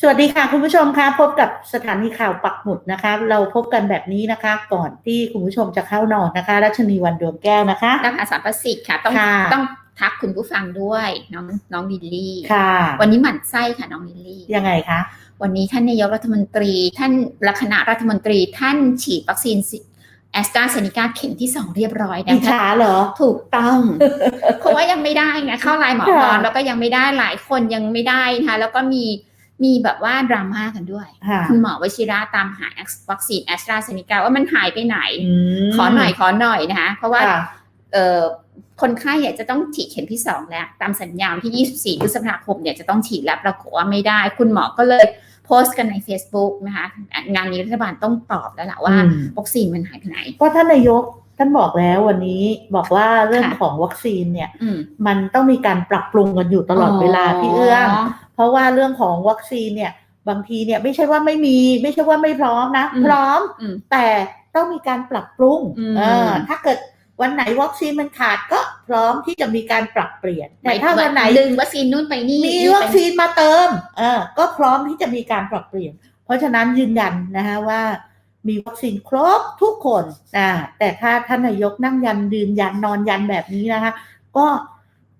สวัสดีค่ะคุณผู้ชมคะพบกับสถานีข่าวปักหมุดนะคะ เราพบกันแบบนี้นะคะ ก่อนที่คุณผู้ชมจะเข้านอนนะคะรัชนีวันดวงแก้วนะคะนักอาสาประสิทธิ์ค่ะต้องค่ะต้องทักคุณผู้ฟังด้วยน้องน้องลิลลี่ค่ะ วันนี้หมั่นไส้ค่ะน้องลิลลี่ยังไงคะวันนี้ท่านนายกรัฐมนตรี ท่านและคณะรัฐมนตรี ท่านฉีดวัคซีนแอสตราเซเนกาเข็มที่สองเรียบร้อยอิจนะคะฉาเหรอ ถูกต้อง เพราะว่ายังไม่ได้ไงเข้าไลน์หมอค่ะพรแล้วก็ยังไม่ได้หลายคนยังไม่ได้นะคะแล้วก็มี มีแบบว่าดราม่ากันด้วยค่ะคุณหมอวชิระตามหาวัคซีนแอสตราเซเนกาว่ามันหายไปไหนมขอหน่อยขอหน่อยนะคะ เพราะว่าค่ะเอ่อคนไข้เนี่ยจะต้องฉีดเข็มที่สองแล้ว ตามสัญญาณที่ 24 พฤษภาคมเนี่ยจะต้องฉีดแล้วปรากฏว่าไม่ได้ คุณหมอก็เลยโพสต์กันใน Facebook นะคะ งานนี้รัฐบาลต้องตอบแล้วล่ะว่าอืมวัคซีนมันหายไปไหน เพราะท่านนายกท่านบอกแล้ววันนี้บอกว่าเรื่องค่ะของวัคซีนเนี่ยอืมมันต้องมีการปรับปรุงกันอยู่ตลอดเวลาพี่เอื้อง เพราะว่าเรื่องของวัคซีนเนี่ยบางทีเนี่ยไม่ใช่ว่าไม่มีไม่ใช่ว่าไม่พร้อมนะอืมพร้อมอืมแต่ต้องมีการปรับปรุงอืมเออถ้าเกิดวันไหนวัคซีนมันขาดก็พร้อมที่จะมีการปรับเปลี่ยน แต่ถ้าวันไหนดึงวัคซีนนู่นไปนี่มีนี่วัคเป็นซีนมาเติมเออก็พร้อมที่จะมีการปรับเปลี่ยน เพราะฉะนั้นยืนยันนะคะว่า มีวัคซีนครบทุกคนอ่าแต่ถ้าท่านนายกนั่งยันยืนยันนอนยันแบบนี้นะคะก็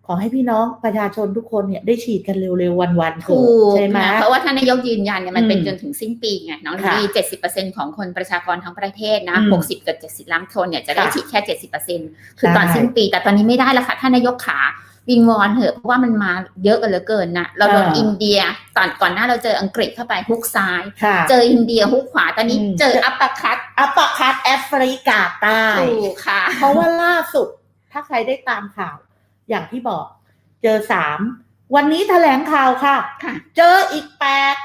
ขอให้พี่น้องประชาชนทุกคนเนี่ยได้ฉีดกันเร็วๆ วันๆเถถูอะกใช่ไหมนะเพราะว่าท่านนายกยืนยันเนี่ยมันเป็นอืมจนถึงสิ้นปีไงน้องค่ะดีเจ็ดสิบเปอร์เซ็นของคนประชากรทั้งประเทศนะอืมหกสิบกับเจ็ดสิบล้านคนเนี่ยจะได้ค่ะฉีดแค่เจ็ดสิบเปอร์เซ็นคือตอนใช่สิ้นปี แต่ตอนนี้ไม่ได้แล้วค่ะท่านนายกขาวิงวอนเถอะเพราะว่ามันมาเยอะกันเหลือเกินนะเราโดนอ่าอินเดียตอนก่อนหน้าเราเจออังกฤษเข้าไปฮุกซ้ายค่ะเจออินเดียฮุกขวาตอนนี้อืมเจออัปเปอร์คัตอัปปะคัดแอฟริกาใต้ถูกค่ะ เพราะว่าล่าสุดถ้าใครได้ตามข่าว อย่างที่บอก เจอสามวันนี้แถลงข่าวค่ะค่ะเจออีกแปด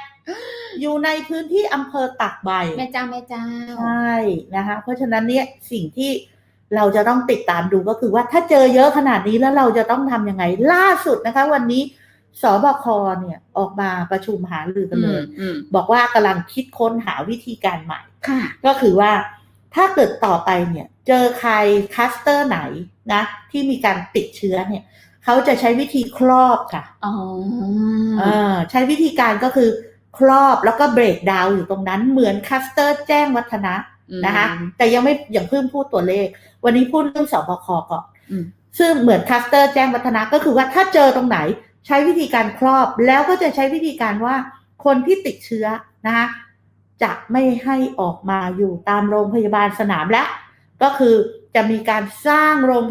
อยู่ในพื้นที่อำเภอตากใบแม่เจ้าแม่เจ้าใช่นะคะ เพราะฉะนั้นเนี่ยสิ่งที่เราจะต้องติดตามดูก็คือว่าถ้าเจอเยอะขนาดนี้แล้วเราจะต้องทำยังไง ล่าสุดนะคะ วันนี้สบคเนี่ย ออกมาประชุมหารือกันอืเลมยอืมบอกว่ากำลังคิดค้นหาวิธีการใหม่ค่ะก็คือว่า ถ้าเกิดต่อไปเนี่ยเจอใครคลัสเตอร์ไหนนะที่มีการติดเชื้อเนี่ยเขาจะใช้วิธีครอบค่ะอ๋อเออใช้วิธีการก็คือครอบแล้วก็เบรกดาวน์อยู่ตรงนั้นเหมือนคลัสเตอร์แจ้งวัฒนะนะคะแต่ยังไม่อย่างเพิ่งพูดตัวเลข วันนี้พูดเรื่องสบคก่อนอืมซึ่งเหมือนคลัสเตอร์แจ้งวัฒนะก็คือว่าถ้าเจอตรงไหนใช้วิธีการครอบแล้วก็จะใช้วิธีการว่าคนที่ติดเชื้อนะคะ จะไม่ให้ออกมาอยู่ตามโรงพยาบาลสนามและก็คือ จะมีการสร้างโรง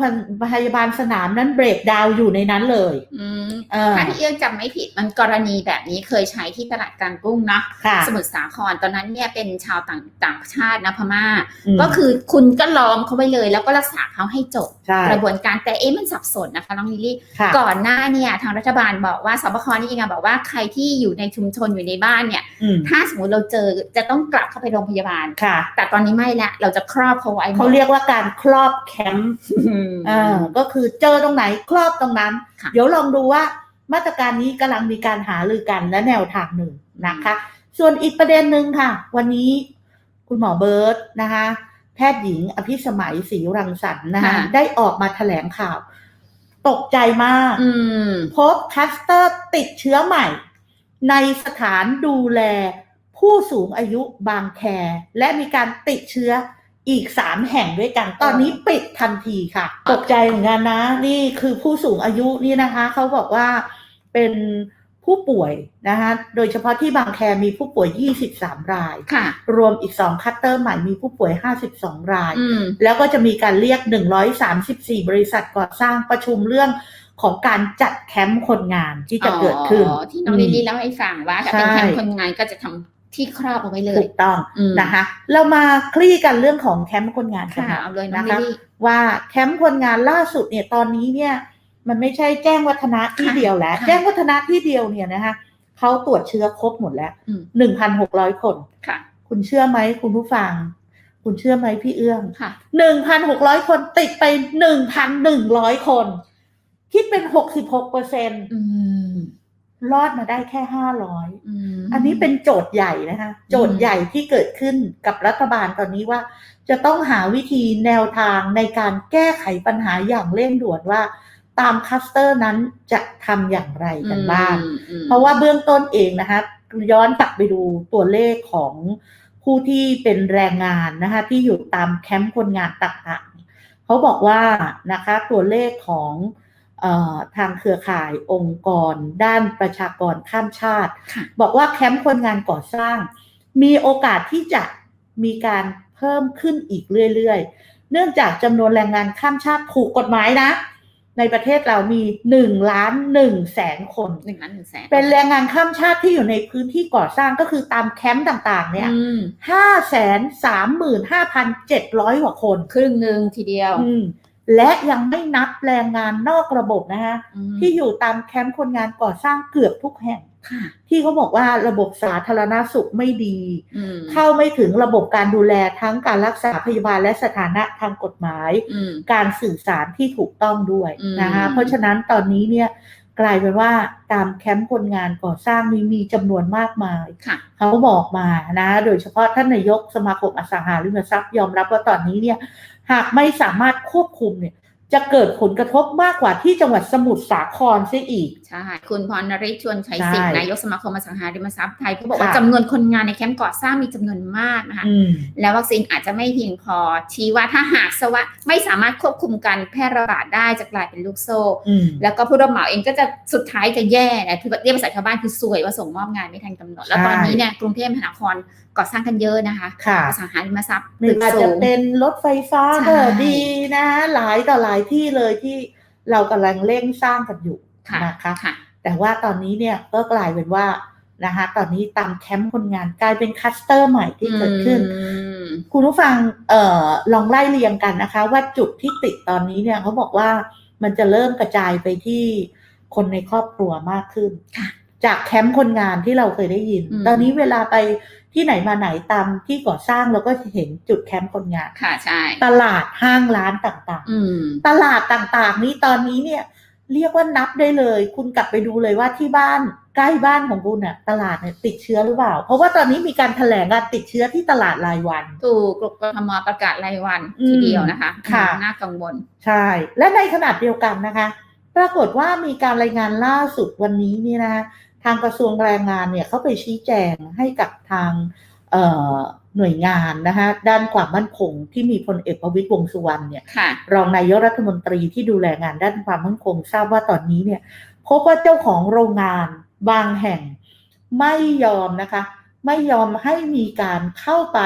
พยาบาลสนามนั้นเบรกดาวน์อยู่ในนั้นเลยอืมเออถ้าที่เอื้องจำไม่ผิดมันกรณีแบบนี้เคยใช้ที่ตลาดกลางกุ้งเนาะค่ะสมุทรสาครตอนนั้นเนี่ยเป็นชาวต่างต่างชาตินะพม่ามก็คือคุณก็ล้อมเขาไว้เลย แล้วก็รักษาเขาให้จบใช่กระบวนการแต่เอ๊ะมันสับสนนะคะน้องลิลลี่ค่ะก่อนหน้าเนี่ยทางรัฐบาลบอกว่าสบคนี่เองอะบอกว่าใครที่อยู่ในชุมชนอยู่ในบ้านเนี่ยอืมถ้าสมมติเราเจอจะต้องกลับเข้าไปโรงพยาบาลค่ะแต่ตอนนี้ไม่ละเราจะครอบเขาไว้หมดเขาเรียกว่าการครอบแคมป์อืมอ่าก็คือเจอตรงไหนครอบตรงนั้นค่ะเดี๋ยวลองดูว่ามาตรการนี้กำลังมีการหารือกันและแนวทางหนึ่งนะคะ ส่วนอีกประเด็นหนึ่งค่ะ วันนี้คุณหมอเบิร์ตนะคะ แพทย์หญิงอภิสมัยศรีรังสรรค์นะคะค่ะได้ออกมาแถลงข่าว ตกใจมากอืมพบคลัสเตอร์ติดเชื้อใหม่ ในสถานดูแลผู้สูงอายุบางแคและมีการติดเชื้อ อีกสามแห่งด้วยกัน ตอนนี้ปิดทันทีค่ะ ตกใจเหมือนกันนะ นี่คือผู้สูงอายุนี่นะคะ เขาบอกว่าเป็นผู้ป่วยนะคะโดยเฉพาะที่บางแคมีผู้ป่วย 23 รายค่ะรวมอีก 2 คัตเตอร์ใหม่มีผู้ป่วย 52 รายอืมแล้วก็จะมีการเรียก 134 บริษัทก่อสร้างประชุมเรื่องของการจัดแคมป์คนงานที่จะเกิดขึ้นอ๋อที่น้องลิลลี่เล่าให้ฟังว่าถ้าเป็นใช่แคมป์คนงานก็จะทำ ที่ครอบเอาไว้เลถูยกต้องอืมนะคะ เรามาคลี่กันเรื่องของแคมป์คนงานกันค่ะหน่อยเอาเลยน้องนะลิคะลลี่ว่าแคมป์คนงานล่าสุดเนี่ยตอนนี้เนี่ย มันไม่ใช่แจ้งวัฒนะที่ค่ะเดียวแล้วค่ะแจ้งวัฒนะที่เดียวเนี่ยนะคะเขาตรวจเชื้อครบหมดแล้วอืมหนึ่งพันหกร้อยคนค่ะ คุณเชื่อไหมคุณผู้ฟัง คุณเชื่อไหมพี่เอื้องค่ะหนึ่งพันหกร้อยคนติดไปหนึ่งพันหนึ่งร้อยคน คิดเป็นหกสิบหกเปอร์เซ็นอืม รอดมาได้แค่ห้าร้อยอืมอันนี้เป็นโจทย์ใหญ่นะคะโจทย์ใหญ่ที่เกิดขึ้นกับรัฐบาลตอนนี้ว่า จะต้องหาวิธีแนวทางในการแก้ไขปัญหาอย่างเร่งด่วนว่า ตามคลัสเตอร์นั้นจะทำอย่างไรกันบ้างอืมอืมเพราะว่าเบื้องต้นเองนะคะย้อนกลับไปดูตัวเลขของผู้ที่เป็นแรงงานนะคะที่อยู่ตามแคมป์คนงานต่างๆเขาบอกว่านะคะตัวเลขของเออ ทางเครือข่ายองค์กร ด้านประชากรข้ามชาติค่ะบอกว่าแคมป์คนงานก่อสร้าง มีโอกาสที่จะมีการเพิ่มขึ้นอีกเรื่อยๆ เนื่องจากจำนวนแรงงานข้ามชาติถูกกฎหมายนะ ในประเทศเรามี1ล้าน1แสนคนหนึ่งล้านหนึ่งแสนเป็นแรงงานข้ามชาติที่อยู่ในพื้นที่ก่อสร้างก็คือตามแคมป์ต่างๆ เนี่ยอืมห้าแสนสามหมื่นห้าพันเจ็ดร้อยกว่าคน ครึ่งหนึ่งทีเดียวอืม และยังไม่นับแรงงานนอกระบบนะคะอืมที่อยู่ตามแคมป์คนงานก่อสร้างเกือบทุกแห่งค่ะที่เขาบอกว่าระบบสาธารณสุขไม่ดีอืมเข้าไม่ถึงระบบการดูแลทั้งการรักษาพยาบาลและสถานะทางกฎหมายอืมการสื่อสารที่ถูกต้องด้วยอืมนะคะเพราะฉะนั้นตอนนี้เนี่ยกลายเป็นว่าตามแคมป์คนงานก่อสร้างมีมีจำนวนมากมายค่ะเขาบอกมานะ โดยเฉพาะท่านนายกสมาคมอสังหาริมทรัพย์ยอมรับว่าตอนนี้เนี่ย หากไม่สามารถควบคุมเนี่ย จะเกิดผลกระทบมากกว่าที่จังหวัดสมุทรสาครเสียอีก ใช่ คุณพรนริชชวนชัยสิทธิ์ใช่นายกสมาคมอสังหาริมทรัพย์ไทยเขาบอกว่าค่ะจำนวนคนงานในแคมป์ก่อสร้างมีจำนวนมากนะคะอืมแล้ววัคซีนอาจจะไม่เพียงพอ ชี้ว่าถ้าหากสวะไม่สามารถควบคุมการแพร่ระบาดได้จะกลายเป็นลูกโซ่อืมแล้วก็ผู้รับเหมาเองก็จะสุดท้ายจะแย่นะคือเรียกภาษาชาวบ้านคือซวยว่าส่งมอบงานไม่ทันกำหนด แล้วใช่ตอนนี้เนี่ยกรุงเทพมหานครก่อสร้างกันเยอะนะคะค่ะอสังหาริมทรัพย์ไม่ตึกว่าสูจะงเป็นรถไฟฟ้าใช่ก็ดีนะหลายต่อหลายที่เลยที่เรากำลังเร่งสร้างกันอยู่ค่ะนะคะค่ะแต่ว่าตอนนี้เนี่ยก็กลายเป็นว่านะคะตอนนี้ตามแคมป์คนงานกลายเป็นคลัสเตอร์ใหม่ที่เกิดขึ้นอืมคุณผู้ฟังเอ่อลองไล่เรียงกันนะคะ ว่าจุดที่ติดตอนนี้เนี่ยเขาบอกว่ามันจะเริ่มกระจายไปที่คนในครอบครัวมากขึ้นค่ะจากแคมป์คนงานที่เราเคยได้ยินอืมตอนนี้เวลาไป ที่ไหนมาไหนตามที่ก่อสร้างเราก็จะเห็นจุดแคมป์คนงานค่ะใช่ตลาดห้างร้านต่างอืมๆตลาดต่างๆ นี้ตอนนี้เนี่ย เรียกว่านับได้เลย คุณกลับไปดูเลยว่าที่บ้านใกล้บ้านของคุณน่ะตลาดเนี่ยติดเชื้อหรือเปล่า เพราะว่าตอนนี้มีการแถลงการติดเชื้อที่ตลาดรายวัน ถูกกรมกทมประกาศรายวันอืมทีเดียวนะคะค่ะอืมน่ากังวลใช่ และในขณะเดียวกันนะคะ ปรากฏว่ามีการรายงานล่าสุดวันนี้นี่นะ ทางกระทรวงแรงงานเนี่ยเขาไปชี้แจงให้กับทางเอ่อหน่วยงานนะคะด้านความมั่นคงที่มีพลเอกประวิตยวงษ์สุวรรณเนี่ยค่ะรองนายกรัฐมนตรีที่ดูแลงานด้านความมั่นคง ทราบว่าตอนนี้เนี่ยพบว่าเจ้าของโรงงานบางแห่งไม่ยอมนะคะ ไม่ยอมให้มีการเข้าไป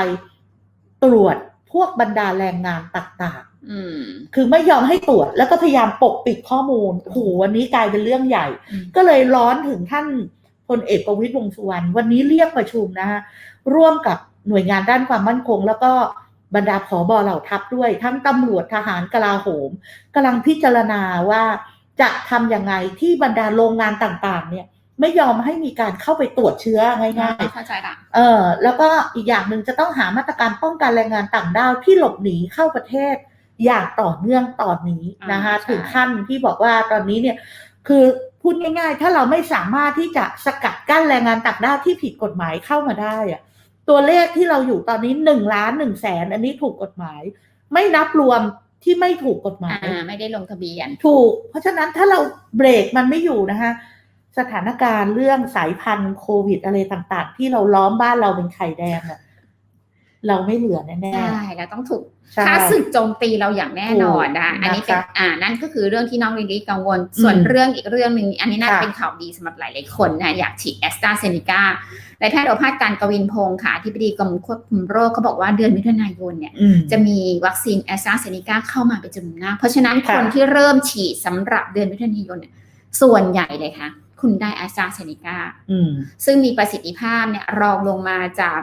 ตรวจพวกบรรดาแรงงานต่างๆอืม คือไม่ยอมให้ตรวจแล้วก็พยายามปกปิดข้อมูลโอ้โหวันนี้กลายเป็นเรื่องใหญ่อืมก็เลยร้อนถึงท่านพลเอกประวิตยวงษ์สุวรรณวันนี้เรียกประชุมนะคะร่วมกับหน่วยงานด้านความมั่นคง แล้วก็บรรดาผอบอเหล่าทัพด้วย ทั้งตำรวจทหารกลาโหมกำลังพิจารณาว่าจะทำยังไงที่บรรดาโรงงานต่างๆ เนี่ย ไม่ยอมให้มีการเข้าไปตรวจเชื้อง่ายๆเข้าใจละเออ แล้วก็อีกอย่างหนึ่งจะต้องหามาตรการป้องกันแรงงานต่างด้าวที่หลบหนีเข้าประเทศ อย่างต่อเนื่องตอนนี้นะคะอ่าใช่ถึงขั้นที่บอกว่าตอนนี้เนี่ยคือพูดง่ายๆ ถ้าเราไม่สามารถที่จะสกัดกั้นแรงงานต่างด้าวที่ผิดกฎหมายเข้ามาได้อะตัวเลขที่เราอยู่ตอนนี้หนึ่งล้านหนึ่งแสนอันนี้ถูกกฎหมาย ไม่นับรวมที่ไม่ถูกกฎหมายอ่าไม่ได้ลงทะเบียน ถูก เพราะฉะนั้นถ้าเราเบรกมันไม่อยู่นะคะสถานการณ์เรื่องสายพันธุ์โควิดอะไรต่างๆ ที่เราล้อมบ้านเราเป็นไข่แดงอะ เราไม่เหลือแน่ใช่แล้วต้องถูกๆใช่ค่าศึกโจมตีเราอย่างแน่นอนนะถูกอันนี้เป็นนะคะอ่านั่นก็คือเรื่องที่น้องลิลลี่กังวล ส่วนอืมเรื่องอีกเรื่องหนึ่งอันนี้น่าจะค่ะเป็นข่าวดีสำหรับหลายๆคนนะอยากฉีดแอสตราเซเนกาและแพทย์โอภาสการกวินพงศ์ค่ะที่ปดีกรมควบคุมโรคเขาบอกว่าเดือนมิถุนายนเนี่ยอืมจะมีวัคซีนแอสตราเซเนกาเข้ามาเป็นจำนวนมากเพราะฉะนั้นค่ะคนที่เริ่มฉีดสำหรับเดือนมิถุนายนเนี่ยส่วนใหญ่เลยค่ะ คุณได้แอสตราเซเนกาอืมซึ่งมีประสิทธิภาพเนี่ยรองลงมาจาก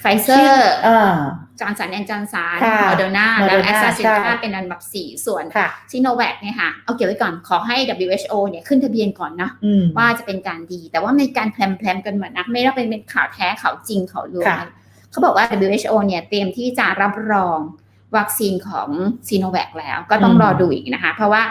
ไฟเซอชิ้นร์อ่าจอร์นสันแอนจอร์นสันค่ะโมเดอร์นาแล้ว Moderna แอสตราเซเนกาใช่เป็นอันดับสี่ส่วนค่ะซิโนแวคเนี่ยค่ะเอาเก็บไว้ก่อนขอให้ WHO เนี่ยขึ้นทะเบียนก่อนนะอืมว่าจะเป็นการดี แต่ว่ามีการแพลมๆกันเหมือนนะไม่ได้เป็นเป็นข่าวแท้ข่าวจริงข่าวลวงค่ะเขาบอกว่า WHO เนี่ยเตรียมที่จะรับรอง วัคซีนของซีโนแวคแล้วก็ต้องรอดูอีกนะคะ เพราะว่า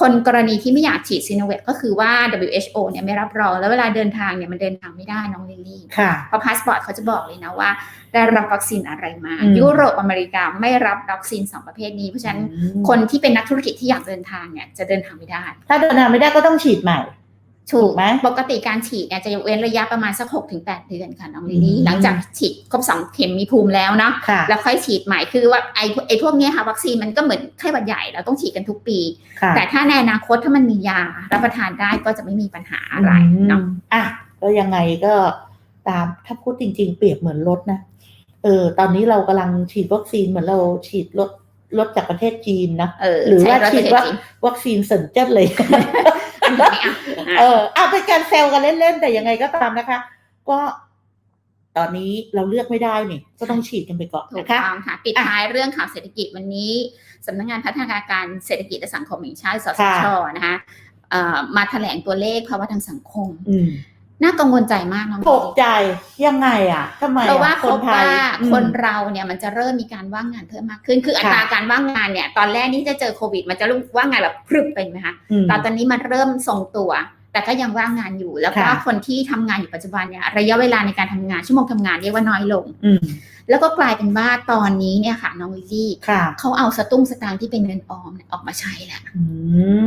คนกรณีที่ไม่อยากฉีดซีโนแวคก็คือว่า WHO เนี่ยไม่รับรองแล้วเวลาเดินทางเนี่ยมันเดินทางไม่ได้น้องลิลลี่ค่ะเพราะพาสปอร์ตเขาจะบอกเลยนะว่า ได้รับวัคซีนอะไรมาอืมยุโรปอเมริกาไม่รับวัคซีนสองประเภทนี้ เพราะฉะนั้นอืมคนที่เป็นนักธุรกิจที่อยากเดินทางเนี่ยจะเดินทางไม่ได้ ถ้าเดินทางไม่ได้ก็ต้องฉีดใหม่ ถูถูกกไหมปกติการฉีดเนี่ยจะเว้นระยะประมาณสักหกถึงแปดเดือนค่ะน้องลิลลี่อืมหลังจากฉีดครบสองเข็มมีภูมิแล้วเนาะค่ะแล้วค่อยฉีดใหม่คือว่าไอ้ไอ้พวกเนี้ยค่ะวัคซีนมันก็เหมือนไข้หวัดใหญ่เราต้องฉีดกันทุกปีค่ะแต่ถ้าในอนาคตถ้ามันมียารับประทานได้ก็จะไม่มีปัญหาอะไรเนาะอืมอะก็ยังไงก็ตามถ้าพูดจริง ๆ เปรียบเหมือนรถนะเออตอนนี้เรากำลังฉีดวัคซีนเหมือนเราฉีดรถรถจากประเทศจีนนะเออหรือว่าใช้ฉีดประเทศว่าจีนวัคซีนเซินเจิ้นเลยอันนี้ไม่ เอาอะเออเอาเป็นการแซวกันเล่นๆแต่ยังไงก็ตามนะคะ ก็ตอนนี้เราเลือกไม่ได้นี่ก็ต้องฉีดกันไปก่อนถูกนะคะต้องค่ะปิดท้ายเรื่องข่าวเศรษฐกิจวันนี้สำนักงานพัฒนาการเศรษฐกิจและสังคมแห่งชาติสสชนะคะเอ่อมาแถลงตัวเลขภาวะทางสังคมอืม น่ากังวลใจมากน้องตกใจยังไงอะทำไมเพราะว่าอะพบว่าอืมคนเราเนี่ยมันจะเริ่มมีการว่างงานเพิ่มมากขึ้น คืออัตราค่ะการว่างงานเนี่ย ตอนแรกนี่จะเจอโควิด มันจะรุ่งว่างงานแบบพรึบไปไหมคะอืมตอนตอนนี้มันเริ่มทรงตัว แต่ก็ยังว่างงานอยู่ แล้วก็ค่ะคนที่ทำงานอยู่ปัจจุบันเนี่ยระยะเวลาในการทำงานชั่วโมงทำงานเรียกว่าน้อยลงอืมแล้วก็กลายเป็นว่าตอนนี้เนี่ยค่ะน้องลิลลี่ค่ะเขาเอาสตุ้งสตางค์ที่เป็นเงินออมเนี่ยออกมาใช้แล้วอื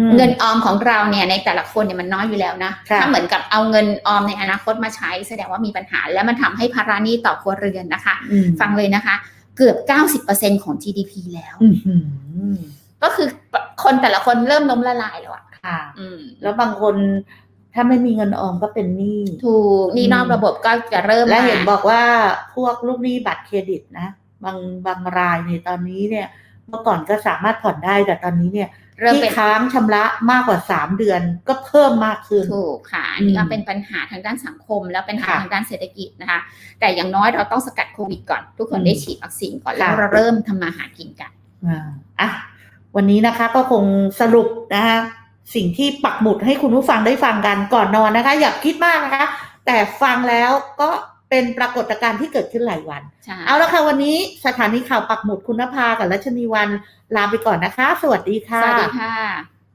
มเงินออมของเราเนี่ยในแต่ละคนเนี่ยมันน้อยอยู่แล้วนะค่ะถ้าเหมือนกับเอาเงินออมในอนาคตมาใช้ แสดงว่ามีปัญหา แล้วมันทำให้ภาระหนี้ต่อครัวเรือนนะคะอืมฟังเลยนะคะ เกือบ 90%ของ GDP แล้วอืมอืม ก็คือคนแต่ละคนเริ่มล้มละลายแล้วอะค่ะ อืม แล้วบางคนถ้าไม่มีเงินออมก็เป็นหนี้ถูกหนี่นอกระบบก็จะเริ่มและมาเห็นบอกว่าพวกลูกหนี้บัตรเครดิตนะบางบางรายในตอนนี้เนี่ย เมื่อก่อนก็สามารถผ่อนได้แต่ตอนนี้เนี่ยเริ่มที่เป็นค้างชำระมากกว่าสามเดือนก็เพิ่มมากขึ้นถูกค่ะอันนี้ก็อืมเป็นปัญหาทางด้านสังคม แล้วเป็นปัญหาค่ะทางด้านเศรษฐกิจนะคะ แต่อย่างน้อยเราต้องสกัดโควิดก่อน ทุกคนอืมได้ฉีดวัคซีนก่อนแล้วค่ะเราเริ่มทำมาหากินกันอ่าอะ วันนี้นะคะก็คงสรุปนะคะสิ่งที่ปักหมุดให้คุณผู้ฟังได้ฟังกันก่อนนอนนะคะ อย่าคิดมากนะคะ แต่ฟังแล้วก็เป็นปรากฏการณ์ที่เกิดขึ้นหลายวันใช่เอาละค่ะ วันนี้สถานีข่าวปักหมุดคุณภากับรัชนีวันลาไปก่อนนะคะ สวัสดีสค่ะวัสดีค่ะ